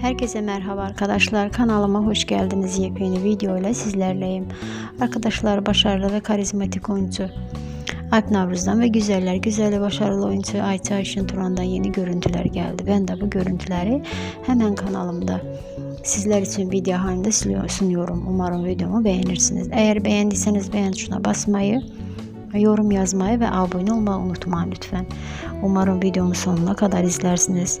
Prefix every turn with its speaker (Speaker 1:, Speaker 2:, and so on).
Speaker 1: Herkese merhaba arkadaşlar. Kanalıma hoş geldiniz. Yepyeni video ile sizlerleyim. Arkadaşlar başarılı ve karizmatik oyuncu Alp Navruz'dan ve güzeller güzeli başarılı oyuncu Ayça Ayşin Turan'dan yeni görüntüler geldi. Ben de bu görüntüleri hemen kanalımda sizler için video halinde sunuyorum. Umarım videomu beğenirsiniz. Eğer beğendiyseniz beğen tuşuna basmayı, yorum yazmayı ve abone olmayı unutmayın lütfen. Umarım videomu sonuna kadar izlersiniz.